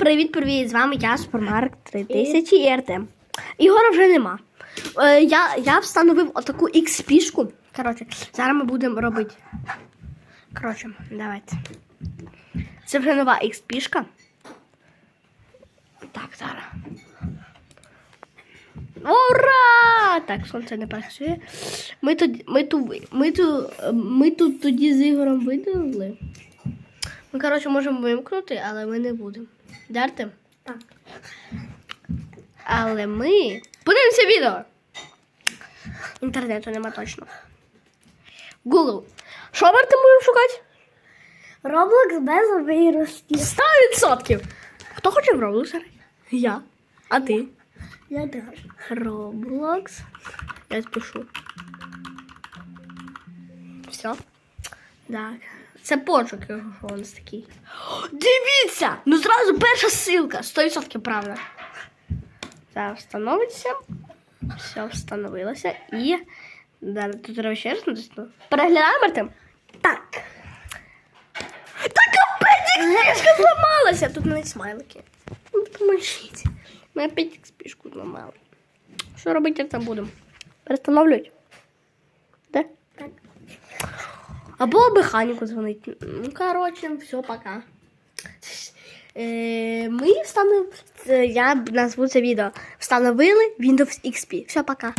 привіт-привіт! З вами я, Супермарк 3000 і Артем. Ігора вже нема. Е, я, я встановив отаку XP-шку. Коротше, зараз ми будемо робити. Коротше, давайте. Це вже нова XP-шка. Так, зараз. Ура! Так, сонце не працює. Ми тут, ми тут, ми тут, ми тут тоді з Ігорем видали. Ми, коротше, можемо вимкнути, але ми не будемо. Дарте? Так. Але ми. Подивимося відео. Інтернету нема точно. Google. Що ми ти можемо шукати? Roblox без вирості. 100%. Хто хоче в грати? Я. А ти? Я теж. Roblox. Я спішу. Все. Так. Це почок, у нас такий. Дивіться! Ну зразу перша ссылка. 100% правда. Зараз встановиться. Все встановилося. І. Да, тут треба ще раз натиснути. Переглядаємо Артем? Так. Та капець, експішка зламалася. Тут навіть смайлики. Ну, поможіть. Ми опять експішку зламали. Що робити там будемо? Перестановлюють? Да? Так. Або механіку дзвонить. Ну, коротше, все, пока. Е, ми встановили, я назву це відео. Встановили Windows XP. Все, пока.